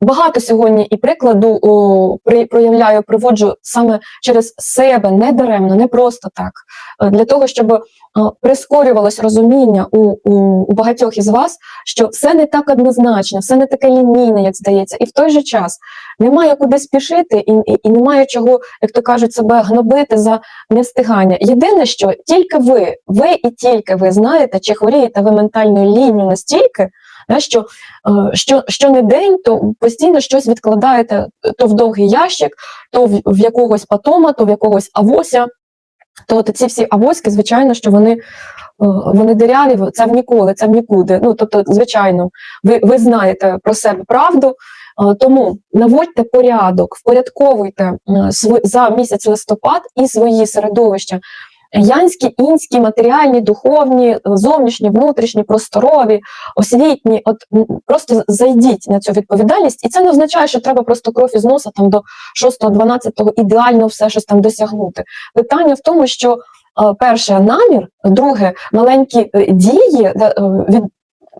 Багато сьогодні і прикладу о, при, проявляю, приводжу саме через себе, не даремно, не просто так, Е, для того, щоб е, прискорювалось розуміння у, у, у багатьох із вас, що все не так однозначно, все не таке лінійне, як здається, і в той же час немає куди спішити, і, і, і немає чого, як то кажуть, себе гнобити за невстигання. Єдине, що тільки ви, ви і тільки ви знаєте, чи хворієте ви ментальною лінію настільки, що, е, що, що не день, то постійно щось відкладаєте то в довгий ящик, то в, в якогось патома, то в якогось авося. То от ці всі авоськи, звичайно, що вони, е, вони диряві, це в ніколи, це в нікуди. Ну, тобто, звичайно, ви, ви знаєте про себе правду, е, тому наводьте порядок, впорядковуйте за місяць листопад і свої середовища. Янські, інські, матеріальні, духовні, зовнішні, внутрішні, просторові, освітні. От просто зайдіть на цю відповідальність, і це не означає, що треба просто кров із носа там до 6-12 ідеально все щось там досягнути. Питання в тому, що е, перше намір, друге маленькі е, дії, е, від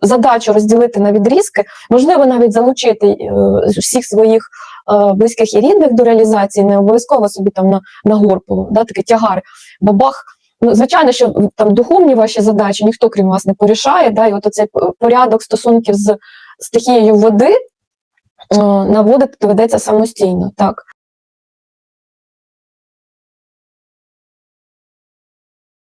задачу розділити на відрізки, можливо, навіть залучити всіх своїх близьких і рідних до реалізації, не обов'язково собі там на, на горбу, да, такий тягар, бабах. Ну, звичайно, що там духовні ваші задачі ніхто крім вас не порішає, да, і от оцей порядок стосунків з стихією води е, наводити доведеться самостійно. Так.